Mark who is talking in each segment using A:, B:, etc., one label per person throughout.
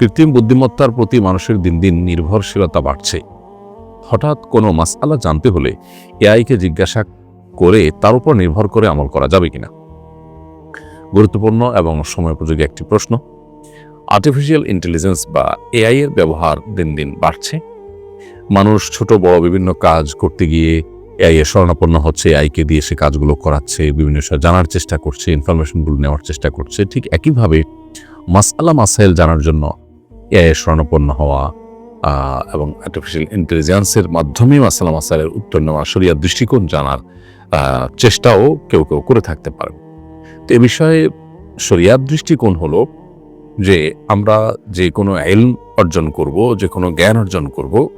A: কৃত্রিম বুদ্ধিমত্তার প্রতি মানুষের দিন দিন নির্ভরশীলতা বাড়ছে। হঠাৎ কোনো মাসআলা জানতে হলে এআইকে জিজ্ঞাসা করে তার উপর নির্ভর করে আমল করা যাবে কিনা। গুরুত্বপূর্ণ এবং সময়োপযোগী একটি প্রশ্ন আর্টিফিশিয়াল ইন্টেলিজেন্স বা এআই এর ব্যবহার দিন দিন বাড়ছে? মানুষ, ছোট, বড় বিভিন্ন কাজ করতে গিয়ে এআই এর শরণাপন্ন হচ্ছে এআইকে দিয়ে সে কাজগুলো করাচ্ছে, বিভিন্ন বিষয় জানার চেষ্টা করছে ইনফরমেশনগুলো নেওয়ার চেষ্টা করছে, ঠিক একইভাবে মাসালা মাসাইল জানার জন্য এআই এর শরণাপন্ন হওয়া এবং আর্টিফিশিয়াল ইন্টেলিজেন্সের মাধ্যমে মাসালা মাসাইলের উত্তর নেওয়া শরিয়ার দৃষ্টিকোণ জানার চেষ্টাও কেউ কেউ করে থাকতে পারে তো এ বিষয়ে শরিয়ার দৃষ্টিকোণ হলো যে আমরা যে কোনো এলম অর্জন করব, যে কোনো জ্ঞান অর্জন করব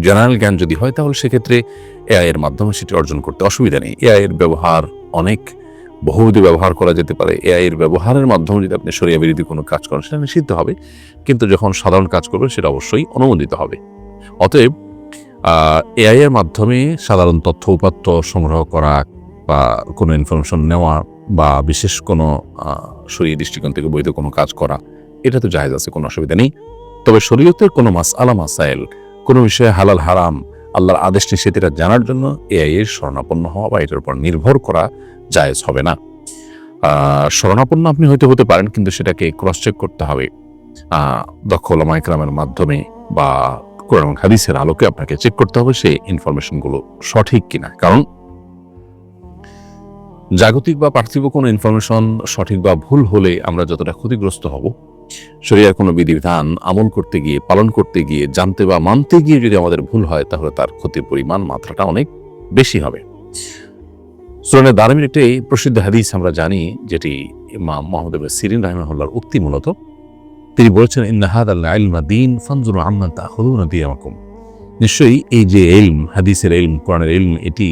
A: জেনারেল জ্ঞান যদি হয় তাহলে সেক্ষেত্রে এআই এর মাধ্যমে সেটি অর্জন করতে অসুবিধা নেই। এআই এর ব্যবহার অনেক বহুবিধ ব্যবহার করা যেতে পারে। এআই এর ব্যবহারের মাধ্যমে যদি আপনি সরিয়া বিরোধী কোনো কাজ করেন, সেটা নিষিদ্ধ হবে। কিন্তু যখন সাধারণ কাজ করবেন, সেটা অবশ্যই অনুমোদিত হবে। অতএব এআই এর মাধ্যমে সাধারণ তথ্য উপাত্ত সংগ্রহ করা বা কোনো ইনফরমেশন নেওয়া বা বিশেষ কোনো শরীর দৃষ্টিকোণ থেকে বৈধ কোনো কাজ করা, এটা তো জায়েজ আছে, কোনো অসুবিধা নেই। তবে শরীয়তের কোনো মাস আলা মাসাইল, কোনো বিষয়ে হালাল, হারাম, আল্লাহর আদেশ, নিষেধ, এটা জানার জন্য এআই এর শরণাপন্ন হওয়া বা এটার উপর নির্ভর করা জায়েজ হবে না। শরণাপন্ন আপনি হয়তো হতে পারেন, কিন্তু সেটাকে ক্রস চেক করতে হবে। দক্ষ ওলামা ইকরামের মাধ্যমে বা কোরআন হাদিসের আলোকে আপনাকে চেক করতে হবে সেই ইনফরমেশনগুলো সঠিক কিনা। কারণ জাগতিক বা পার্থিব কোনো ইনফরমেশন সঠিক বা ভুল হলে আমরা যতটা ক্ষতিগ্রস্ত হব শরীরের কোনো বিধিবিধান আমল করতে গিয়ে, পালন করতে গিয়ে, জানতে বা মানতে গিয়ে যদি আমাদের ভুল হয়, তাহলে তার ক্ষতির পরিমাণ মাত্রাটা অনেক বেশি হবে। সুরানের দারমির একটি প্রসিদ্ধ হাদিস আমরা জানি, যেটি ইমাম মোহাম্মদ সিরিন রাহিমাহুল্লাহর উক্তি মূলত। তিনি বলেছেন ইন্নাহাদ আল্লাহ দিন তাহুদুনা দিয়ামাকুম। নিশ্চয়ই এই যে এলম হাদিসের এলম কোরআনের এলম এটি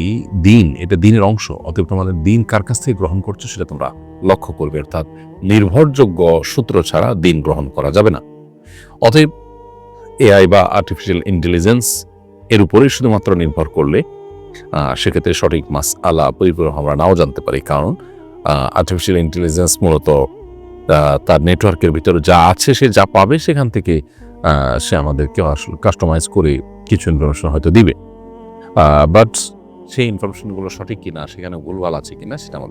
A: দিন, এটা দিনের অংশ, অতএব তোমাদের দিন কার কাছ থেকে গ্রহণ করছ সেটা তোমরা লক্ষ্য করবে, অর্থাৎ নির্ভরযোগ্য সূত্র ছাড়া দিন গ্রহণ করা যাবে না। অতএব এআই বা আর্টিফিশিয়াল ইন্টেলিজেন্স এর উপরেই শুধুমাত্র নির্ভর করলে সেক্ষেত্রে সঠিক মাস আলা পরিপূর্ণ আমরা নাও জানতে পারি। কারণ আর্টিফিশিয়াল ইন্টেলিজেন্স মূলত তার নেটওয়ার্কের ভিতরে যা আছে সে যা পাবে সেখান থেকে সে আমাদেরকে আসলে কাস্টমাইজ করে কিছু ইনফরমেশন হয়তো দিবে। বাট সেই ইনফরমেশনগুলো সঠিক কিনা, সেখানে ভুলভাল আছে কিনা, সেটা আমাদের